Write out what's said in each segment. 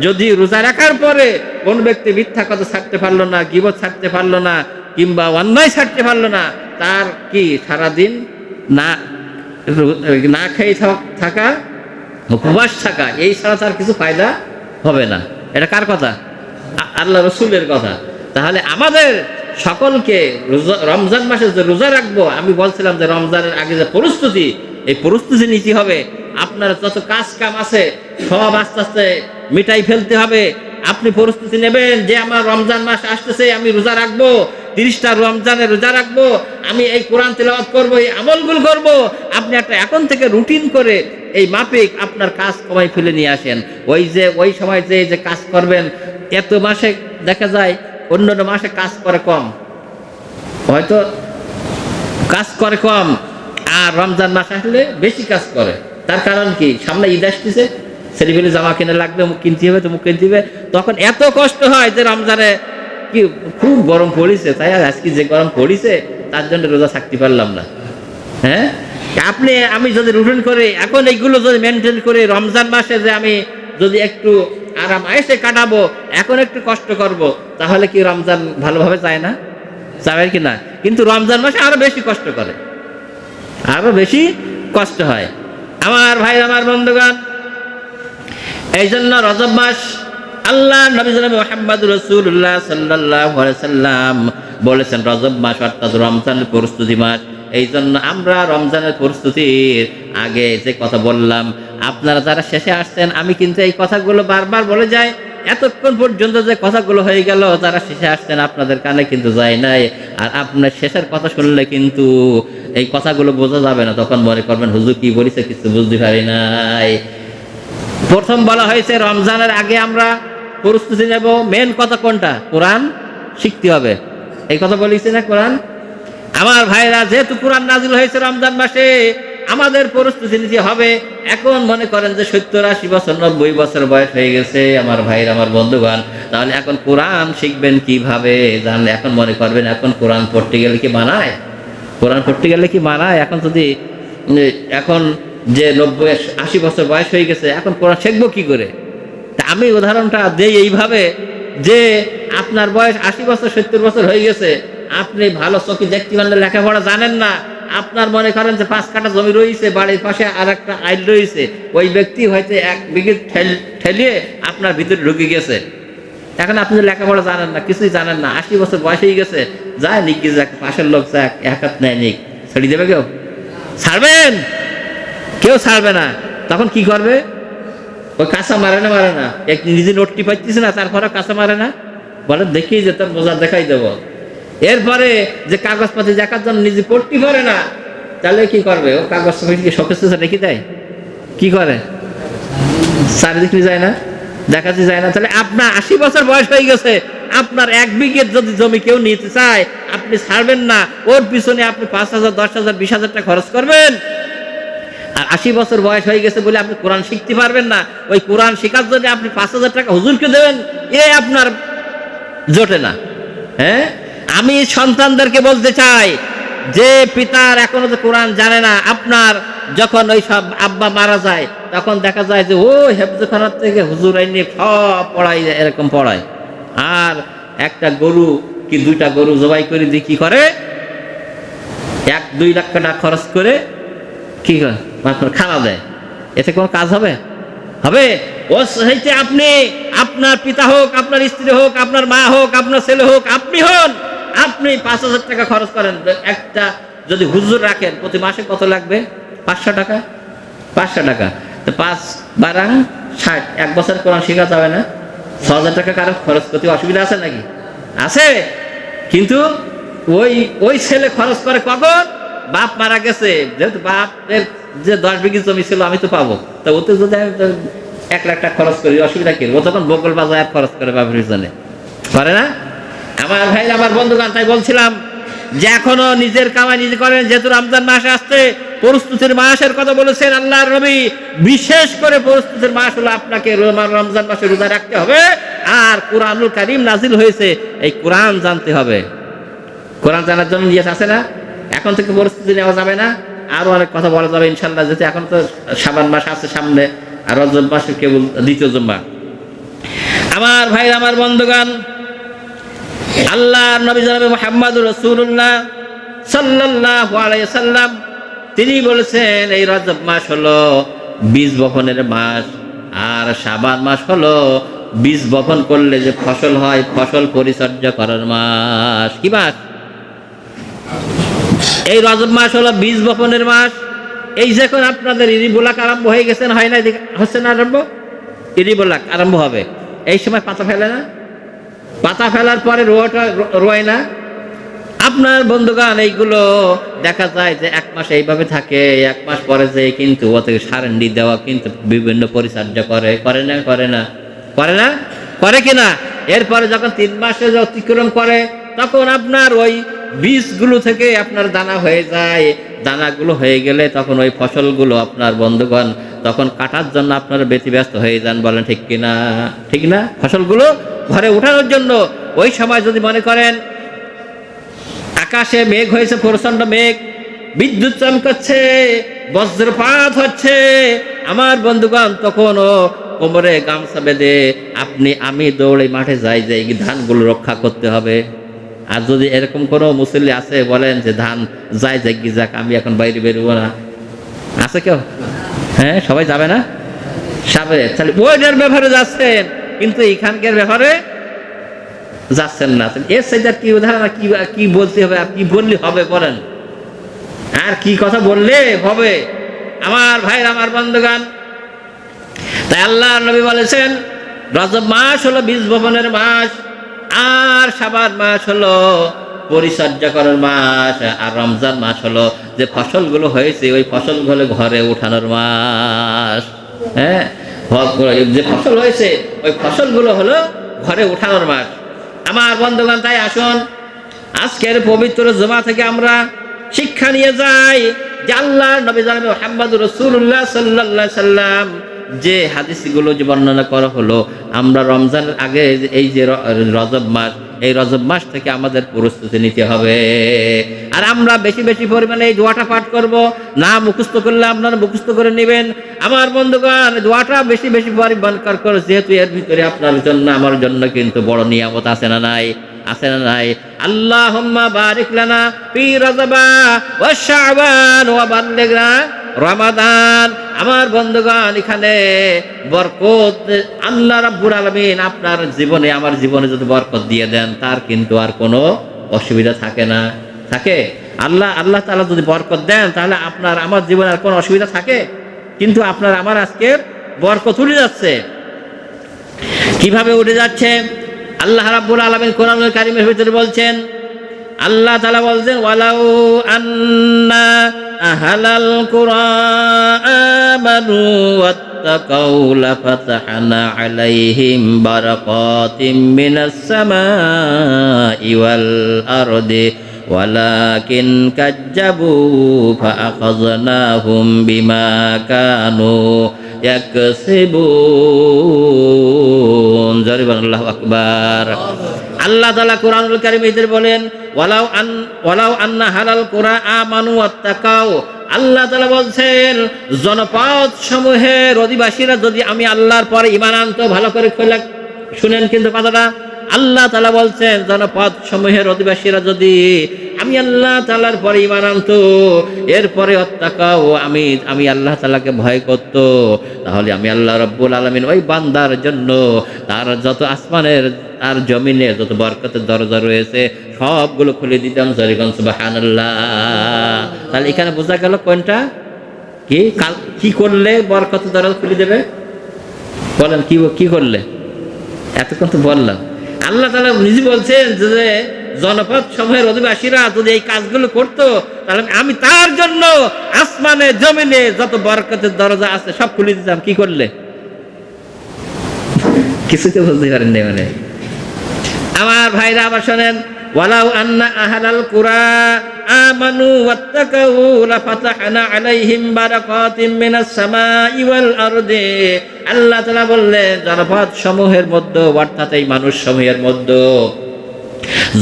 যদি রোজা রাখার পরে কোন ব্যক্তি মিথ্যা কথা ছাড়তে পারল না, গিবত ছাড়তে পারল না, কিংবা অন্যায় ছাড়তে পারল না, তার কি সারাদিন না না খেয়ে থাক- উপবাস থাকা, এই ছাড়া তার কিছু ফায়দা হবে না? এটা কার কথা? আল্লাহ রসুলের কথা। তাহলে আমাদের সকলকে রমজান মাসে যে রোজা রাখব, আমি বলছিলাম যে রমজানের আগে যে প্রস্তুতি, এই প্রস্তুতি নিতে হবে। আপনার যত কাজ কাম আছে, সব আস্তে আস্তে মিটাই ফেলতে হবে। আপনি প্রস্তুতি নেবেন যে আমার রমজান মাস আসতেছে, আমি রোজা রাখব, তিরিশটা রমজানে রোজা রাখব, আমি এই কোরআন তেলাওয়াত করব, এই আমলগুলো করব। আপনি একটা এখন থেকে রুটিন করে এই মাপিক আপনার কাজ কমাই ফেলে নিয়ে আসেন। ওই যে, ওই সময় যে যে কাজ করবেন, এত মাসে দেখা যায় অন্য মাসে কাজ করে কম। হয়তো কাজ করে কম, আর রমজান মাস আসলে বেশি কাজ করে। তার কারণ কি? সামনে ঈদ আসতেছে ছেলেপেলে জামা কিনে লাগবে কিনতে হবে, তো মুখ কিনতে হবে। তখন এত কষ্ট হয় যে রমজানে কি খুব গরম পড়েছে, তাই আজকে যে গরম পড়েছে, তার জন্য রোজা থাকতে পারলাম না। হ্যাঁ? আপনি, আমি যদি রুটিন করে, এখন এইগুলো যদি মেনটেন করে, রমজান মাসে যে আমি যদি একটু আরাম আয়েসে কাটাবো, এখন একটু কষ্ট করব, তাহলে কি রমজান ভালোভাবে যায় না? যাবে কি না? কিন্তু রমজান মাসে আরও বেশি কষ্ট করে। আরও বেশি কষ্ট হয়। আমার ভাই আমার বন্ধুগণ এই জন্য রজব মাস আল্লাহ নবী মোহাম্মদ রসুল্লাহ সাল্লাহ সাল্লাম বলেছেন, রজব মাস অর্থাৎ রমজানের প্রস্তুতি মাস। এই জন্য আমরা রমজানের প্রস্তুতির আগে যে কথা বললাম, আপনারা যারা শেষে আসছেন, আমি কিন্তু এই কথাগুলো বারবার বলে যাই। এতক্ষণ পর্যন্ত যে কথাগুলো হয়ে গেল, যারা শেষে আসছেন, আপনাদের কানে কিন্তু যায় নাই। আর আপনার শেষের কথা শুনলে কিন্তু এই কথাগুলো বোঝা যাবে না। তখন মনে করবেন, হুজুর কি বলিছে, কিছু বুঝতে পারি নাই। প্রথম বলা হয়েছে, রমজানের আগে আমরা প্রস্তুতি নেব। মেন কথা কোনটা? কোরআন শিখতে হবে। এই কথা বলেছে না কোরআন? আমার ভাইরা, যেহেতু কোরআন নাজিল হয়েছে রমজান মাসে, আমাদের প্রস্তুতি নিতে হবে। এখন মনে করেন যে সত্তর আশি বছর, নব্বই বছর বয়স হয়ে গেছে আমার ভাইরা, আমার বন্ধুগণ। তাহলে এখন কোরআন শিখবেন কীভাবে? জানলে এখন মনে করবেন, এখন কোরআন পড়তে গেলে কি মানায়? কোরআন পড়তে গেলে কি মানায়? এখন যদি এখন যে নব্বই, আশি বছর বয়স হয়ে গেছে, এখন কোরআন শিখব কি করে? তা আমি উদাহরণটা দেই এইভাবে যে আপনার বয়স আশি বছর, সত্তর বছর হয়ে গেছে, আপনি ভালো চোখে দেখতে পারলে লেখাপড়া জানেন না। আপনার মনে করেন যে পাঁচ কাঠা জমি রয়েছে, বাড়ির পাশে আর একটা আইল রয়েছে, ওই ব্যক্তি হয়তো এক বিঘে ঠেল- ঠেলিয়ে আপনার ভিতরে ঢুকে গেছে। এখন আপনি লেখাপড়া জানেন না, কিছুই জানেন না, আশি বছর বয়স হয়ে গেছে যায় নিকি যাক, পাশের লোক যাক, এক হাত নেয় নিক। ছেড়ে দেবে কেউ? ছাড়বেন? কেউ ছাড়বে না। তখন কি করবে? ওই কাঁচা মারে না মারে না। এক নিজে নোটটি পাইতেছে না তারপরে কাঁচা মারে না? বলে, দেখি যে তোর বোঝা দেখাই দেবো। এরপরে যে কাগজপাতি দেখার জন্য নিজে পড়তে পারে না, তাহলে কি করবে? ও কাগজপাতি শখের রেখে দেয়। কি করে? চারিদিকে যায় না, দেখাতে যায় না। তাহলে আপনার আশি বছর বয়স হয়ে গেছে। আপনার এক বিঘের যদি জমি কেউ নিতে চায়, আপনি ছাড়বেন না। ওর পিছনে আপনি পাঁচ হাজার, দশ হাজার, বিশ হাজার টাকা খরচ করবেন। আর আশি বছর বয়স হয়ে গেছে বলে আপনি কোরআন শিখতে পারবেন না। ওই কোরআন শেখার জন্য আপনি পাঁচ হাজার টাকা হুজুরকে দেবেন, এ আপনার জোটে না। হ্যাঁ? আমি সন্তানদেরকে বলতে চাই, যে পিতার এখনও তো কোরআন জানে না, আপনার যখন ওই সব আব্বা মারা যায়, তখন দেখা যায় যে, ও হেফজখানার থেকে হুজুর আইনি সব পড়াই এরকম পড়ায়। আর একটা গরু, কি দুইটা গরু জবাই করে দিয়ে কি করে? এক দুই লাখ টাকা খরচ করে কি করে? আপনার খানা দেয় এতে কোনো কাজ হবে? হবে? ও হইতে আপনি, আপনার পিতা হোক, আপনার স্ত্রী হোক, আপনার মা হোক, আপনার ছেলে হোক, আপনি হন। আপনি পাঁচ হাজার টাকা খরচ করেন। একটা যদি হুজুর রাখেন, প্রতি মাসে কত লাগবে? পাঁচশো টাকা? পাঁচশো টাকা। তো পাঁচ বারাং ষাট, এক বছর কোরআন শেখা যাবে না। ছ হাজার টাকা কারও খরচ করতে অসুবিধা আছে নাকি? আছে। কিন্তু ওই ওই ছেলে খরচ করে কখন? বাপ মারা গেছে, যেহেতু বাপের যে দশ বিঘি জমি ছিল, আমি তো পাবো। তা ওতে যদি আমি এক লাখ টাকা খরচ করি, অসুবিধা কি? ও তখন বকল বাজার খরচ করে বাপের পিছনে। করে না? আমার ভাই, আমার বন্ধুগান তাই বলছিলাম যে এখনও নিজের কামাই নিজে করেন। যেহেতু রমজান মাস আসছে, প্রস্তুতির মাসের কথা বলেছেন আল্লাহ রবি বিশেষ করে প্রস্তুতির মাস হলো আপনাকে রোমা- রমজান মাসে রোজা রাখতে হবে। আর কোরআনুল কারিম নাজিল হয়েছে, এই কোরআন জানতে হবে। কোরআন জানার জন্য নিয়ে আছে না? এখন থেকে পরিস্থিতি নেওয়া যাবে না। আরও অনেক কথা বলা যাবে ইনশাল্লাহ যেহেতু এখন তো সাবান মাস আছে সামনে, আর রজব মাস কেবল দ্বিতীয় জম্মা। আমার ভাই আমার বন্ধুগান আল্লাহ নবী জনাবে মোহাম্মদ রসুল্লাহ আলাইহি সাল্লাম, তিনি বলেছেন, এই রজব মাস হলো বীজ বপনের মাস, আর সাবান মাস হলো বীজ বপন করলে যে ফসল হয়, ফসল পরিচর্যা করার মাস। কি মাস? এই রজব মাস হলো বীজ বপনের মাস। এই যখন আপনাদের ইরিবোলাক আরম্ভ হয়ে গেছেন হয় না হচ্ছে না আরম্ভ? ইরিবোলাক আরম্ভ হবে। এই সময় পাতা ফেলে না? পাতা ফেলার পরে রোয়াটা রোয় না? আপনার বন্ধুগান এইগুলো দেখা যায় যে এক মাস এইভাবে থাকে, এক মাস পরে যে কিন্তু ওতে সারেন্ডি দেওয়া কিন্তু বিভিন্ন পরিচর্যা করে করে না করে না? করে না? করে কিনা এরপরে যখন তিন মাসে অতিক্রম করে, তখন আপনার ওই বীজগুলো থেকে আপনার দানা হয়ে যায়, দানাগুলো হয়ে গেলে তখন ওই ফসলগুলো আপনার বন্ধুগণ তখন কাটার জন্য আপনারা ব্যতিব্যস্ত হয়ে যান, বলেন, ঠিক কিনা? ঠিক না? ফসলগুলো ঘরে ওঠানোর জন্য ওই সময় যদি মনে করেন, আকাশে মেঘ হয়েছে প্রচণ্ড মেঘ, বিদ্যুৎ চমকাচ্ছে, বজ্রপাত হচ্ছে, আমার বন্ধুগণ তখনও কোমরে গামছা বেঁধে আপনি আমি দৌড়ে মাঠে যাই যাই ধানগুলো রক্ষা করতে হবে। আর যদি এরকম কোনো মুসল্লি আছে, বলেন যে ধান যাই যাই কি যাক, আমি এখন বাইরে বেরোবো না। আছে কেউ? হ্যাঁ সবাই যাবে না? সাবে তাহলে ওইটার ব্যাপারে যাচ্ছেন, কিন্তু এখানকার ব্যাপারে যাচ্ছেন না। এর সাইড আর কি উদাহরণ কি কি বলতে হবে, আর কি বললে হবে, বলেন। আর কি কথা বললে হবে? আমার ভাইর আমার বন্ধুগান তাই আল্লাহ নবী বলেছেন, রজব মাস হলো বীজ ভবনের মাস। আর সাবান মাস হলো, পরিচর্যা করার মাস, আর রমজান মাস হলো যে ফসলগুলো হয়েছে, ওই ফসলগুলো ঘরে উঠানোর মাস। হ্যাঁ? যে ফসল হয়েছে, ওই ফসলগুলো হলো ঘরে উঠানোর মাস। আমার বন্ধুগণ, তাই আসুন, আজকের পবিত্র জমা থেকে আমরা শিক্ষা নিয়ে যাই আল্লাহ নবী জানাবে মোহাম্মদ রসুল্লাহ সাল্লাহ সাল্লাম যে হাদিসগুলো যে বর্ণনা করা হলো, আমরা রমজানের আগে এই যে রজব মাস, এই রজব মাস থেকে আমাদের প্রস্তুতি নিতে হবে। আর আমরা বেশি বেশি পরিমাণে এই দোয়াটা পাঠ করব। না মুখস্থ করলে আপনারা মুখস্থ করে নেবেন। আমার বন্ধুগণ দোয়াটা বেশি বেশি পরিমাণ কর যেহেতু এর ভিতরে আপনার জন্য, আমার জন্য কিন্তু বড় নিয়ামত আছে না নাই? আছে না নাই? আল্লাহুম্মা বারিক লানা ফি রাজাবা ওয়া শাবান ওয়া রমাদান। আমার বন্ধুগণ, এখানে বরকত আল্লাহ রাব্বুল আলামিন আপনার জীবনে, আমার জীবনে যদি বরকত দিয়ে দেন, তার কিন্তু আর কোনো অসুবিধা থাকে না। থাকে? আল্লাহ আল্লাহ তাআলা যদি বরকত দেন, তাহলে আপনার, আমার জীবনে আর কোনো অসুবিধা থাকে? কিন্তু আপনার, আমার আজকে বরকত উঠে যাচ্ছে। কীভাবে উঠে যাচ্ছে? আল্লাহ রাব্বুল আলামিন কোরআনুল কারীমের ভিতরে বলছেন আল্লাহ তালা বলছেন ওয়ালাউ আন্না আহালাল কুরআমানু ওয়াত্তাকাউ ফাতাহানা আলাইহিম বারাকাতিম মিনাস সামাই ওয়াল আরদি ওয়ালাকিন কাজ্জাবু ফাআখাযনাহুম বিমা কানু ইয়াকসিবুন। জারিবাল্লাহু আকবার আল্লাহু আকবার। আল্লাহ তালা কোরআনুল কারীম ভিতরে বলেন, ওয়ালাউ আন, ওয়ালাউ আন্না হালাল কুরআ আমানু ওয়াত্তাকাও আল্লাহ তালা বলছেন, জনপদ সমূহের অধিবাসীরা যদি আমি আল্লাহর পরে ঈমান আনতো, ভালো করে খোলা, শুনেন কিন্তু কথাটা। আল্লাহ তালা বলছেন, জনপদ সমূহের অধিবাসীরা যদি আমি আল্লাহ তালার পরে ইমান আনতো, এরপরে অত্যাকাও আমি আমি আল্লাহ তালাকে ভয় করত। তাহলে আমি আল্লাহ রব্বুল আলমিন ওই বান্দার জন্য, তার যত আসমানের আর জমিনে যত বরকতের দরজা রয়েছে, সবগুলো খুলে দিতাম জরিগঞ্জ তাহলে এখানে বোঝা গেল কোনটা কি? কাল কি করলে বরকতের দরজা খুলে দেবে? বলেন, কি কি করলে? এতক্ষণ তো বললাম। আল্লাহ তালা নিজে বলছেন যে জনপদ সমূহের অধিবাসীরা যদি এই কাজগুলো করতো, তাহলে আমি তার জন্য আসমানে, জমিনে যত বরকতের দরজা আছে, সব খুলে দিতাম। কি করলে? কিছুতে বলতে পারেন মানে। আমার ভাইরা আবার শোনেন, ওয়ালাউ আন্না আহলাল কুরা আমানু ওয়াত্তাকাউ লাফাতাহনা আলাইহিম বারাকাতিম মিনাস সামাই ওয়াল আরদি। আল্লাহ তাআলা বললেন, জনপদ সমূহের মধ্যে, অর্থাৎ এই মানুষ সমূহের মধ্যে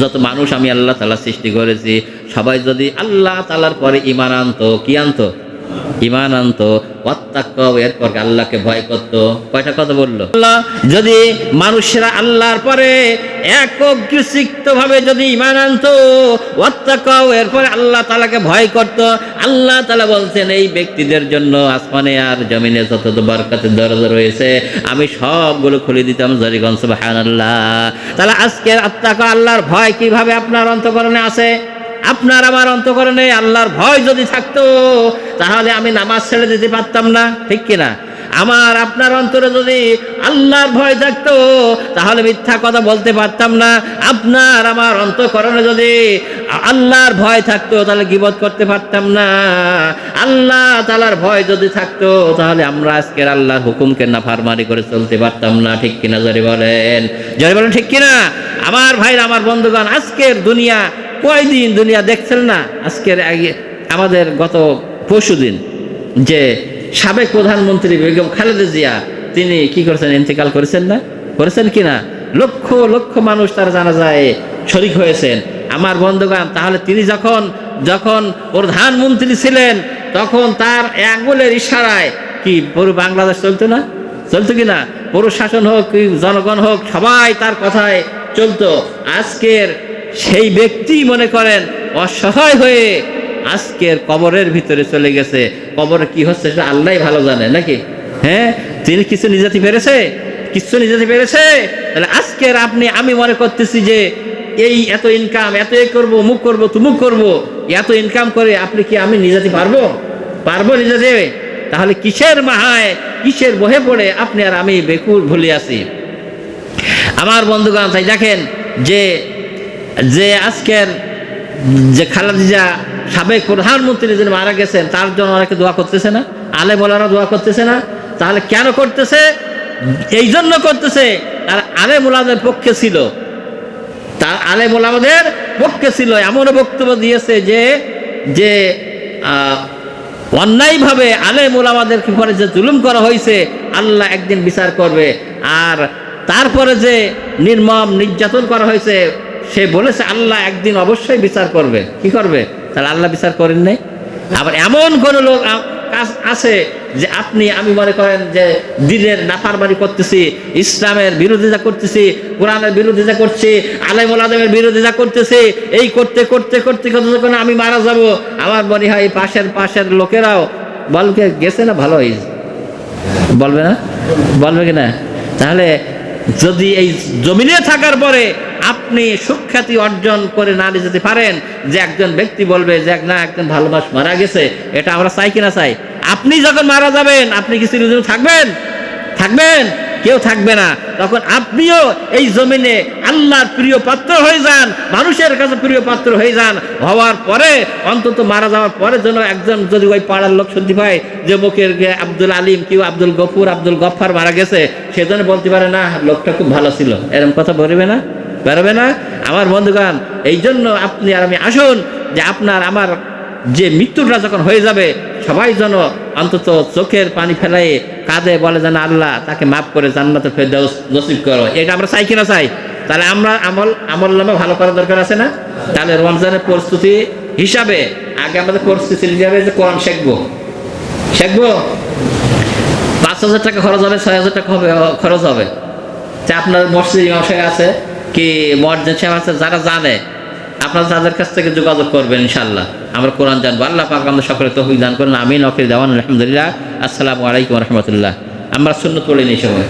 যত মানুষ আমি আল্লাহ তাআলা সৃষ্টি করেছি, সবাই যদি আল্লাহ তাআলার পরে ঈমান আনতো, কি আনতো? ইমান আনতো এরপর আল্লাহকে ভয় করতো। কয়টা কথা বলল? যদি মানুষেরা আল্লাহর পরে একগ্রসিক্ত ভাবে যদি ইমান আনতো এরপরে আল্লাহ তালাকে ভয় করতো। আল্লাহ তালা বলছেন, এই ব্যক্তিদের জন্য আসমানে আর জমিনে যত বরকতের দরজা রয়েছে, আমি সবগুলো খুলে দিতাম জরিগঞ্জ সুবহান আল্লাহ তাহলে আজকের আত্মাকা আল্লাহর ভয় কীভাবে আপনার অন্তকরণে আছে আপনার আমার অন্তকরণে আল্লাহর ভয় যদি থাকতো, তাহলে আমি নামাজ ছেড়ে দিতে পারতাম না, ঠিক কিনা? আমার, আপনার অন্তরে যদি আল্লাহর ভয় থাকতো, তাহলে মিথ্যা কথা বলতে পারতাম না। আপনার আমার অন্তকরণে যদি আল্লাহর ভয় থাকতো, তাহলে গিবত করতে পারতাম না। আল্লাহ তালার ভয় যদি থাকতো, তাহলে আমরা আজকের আল্লাহর হুকুমকে না ফারমারি করে চলতে পারতাম না, ঠিক কিনা? জরি বলেন। জরি বলেন, ঠিক কিনা? আমার ভাইরা, আমার বন্ধুগণ, আজকের দুনিয়া কয়দিন দুনিয়া দেখছেন না? আজকের আগে আমাদের গত পরশু দিন যে সাবেক প্রধানমন্ত্রী বেগম খালেদা জিয়া, তিনি কি করেছেন? ইন্তেকাল করেছেন না? করেছেন কিনা লক্ষ লক্ষ মানুষ তার জানা যায় শরিক হয়েছেন। আমার বন্ধুগান তাহলে তিনি যখন যখন প্রধানমন্ত্রী ছিলেন, তখন তার আঙ্গুলের ইশারায় কি পুরো বাংলাদেশ চলতো না? চলতো কিনা শাসন হোক, কি জনগণ হোক, সবাই তার কথায় চলতো। আজকের সেই ব্যক্তি মনে করেন অসহায় হয়ে আজকের কবরের ভিতরে চলে গেছে। কবরে কি হচ্ছে সেটা আল্লাহ ভালো জানে, নাকি? হ্যাঁ? তিনি কিছু নিজাতি পেরেছে? কিছু নিজাতি পেরেছে? তাহলে আজকের আপনি, আমি মনে করতেছি যে এই এত ইনকাম এত এ করব, মুখ করব, তুমুক করব, এত ইনকাম করে আপনি কি আমি নিজাতি পারব? পারব নিজাতে? তাহলে কিসের মাহায়, কিসের বহে পড়ে আপনি আর আমি বেকুর ভুলে আছি? আমার বন্ধুগণ, তাই দেখেন যে যে আজকের যে খালেদা সাবেক প্রধানমন্ত্রী যিনি মারা গেছেন, তার জন্য অনেকে দোয়া করতেছে না? আলে বলারা দোয়া করতেছে না? তাহলে কেন করতেছে? এই জন্য করতেছে। তার আলে মোলাদের পক্ষে ছিল। তার আলে মোলামদের পক্ষে ছিল, এমনও বক্তব্য দিয়েছে যে যে অন্যায়ভাবে আলে মোলামাদের উপরে যে জুলুম করা হয়েছে, আল্লাহ একদিন বিচার করবে। আর তারপরে যে নির্মম নির্যাতন করা হয়েছে সে বলেছে, আল্লাহ একদিন অবশ্যই বিচার করবে। কি করবে? তাহলে আল্লাহ বিচার করেন নাই। আবার এমন কোন লোক আছে যে আপনি, আমি মনে করেন যে দিনের নাফারবাড়ি করতেছি, ইসলামের বিরোধিতা করতেছি, কোরআনের বিরোধিতা করছি, আলেমুল আদমের বিরোধিতা করতেছি, এই করতে করতে করতে করতে আমি মারা যাব। আমার মনে হয় পাশের পাশের লোকেরাও বলকে গেছে না ভালো বলবে না? বলবে কি না? তাহলে যদি এই জমিনে থাকার পরে আপনি সুখ্যাতি অর্জন করে না নিয়ে যেতে পারেন। যে একজন ব্যক্তি বলবে যে না, একজন ভালো মাস মারা গেছে, এটা আমরা চাই কিনা চাই? আপনি যখন মারা যাবেন, আপনি কি চিরদিন থাকবেন? থাকবেন? কেউ থাকবে না। তখন আপনিও এই জমিনে আল্লাহর প্রিয় পাত্র হয়ে যান, মানুষের কাছে প্রিয় পাত্র হয়ে যান। হওয়ার পরে, অন্তত মারা যাওয়ার পরে যেন একজন যদি ওই পাড়ার লোক শুনতে পায় যে মুখের আব্দুল আলিম কেউ আব্দুল গফুর, আব্দুল গফার মারা গেছে সেজন্য বলতে পারে, না, লোকটা খুব ভালো ছিল। এরকম কথা বলবে না? বেরোবে না? আমার বন্ধুগান এই জন্য আপনি আর আমি আসুন যে আপনার, আমার যে মৃত্যুটা যখন হয়ে যাবে, সবাই যেন অন্তত চোখের পানি ফেলাই কাঁদে, বলে যেন আল্লাহ তাকে মাফ করে জান্নাতে ফেরদাউস নসিব করো। এটা আমরা চাই কিনা চাই? তাহলে আমরা আমল আমল নামে ভালো করার দরকার আছে না? তাহলে রমজানের প্রস্তুতি হিসাবে, আগে আমাদের প্রস্তুতি নিতে হবে যে কোরআন শিখব। শিখব? পাঁচ হাজার টাকা খরচ হবে, ছয় হাজার টাকা হবে, খরচ হবে। যে আপনার মসজিদ মশাই আছে? কি মর্জেন সাহেব আছে? যারা জানে, আপনারা তাদের কাছ থেকে যোগাযোগ করবেন ইনশাল্লাহ আমরা কোরআন জানব। আল্লাহ পাক আমাদের সকলে তহবিল দান করেন। আমি নকির দেওয়ান আলহামদুলিল্লাহ। আসসালামু আলাইকুম রহমতুল্লাহ। আমরা শূন্য তোলেন এই সময়।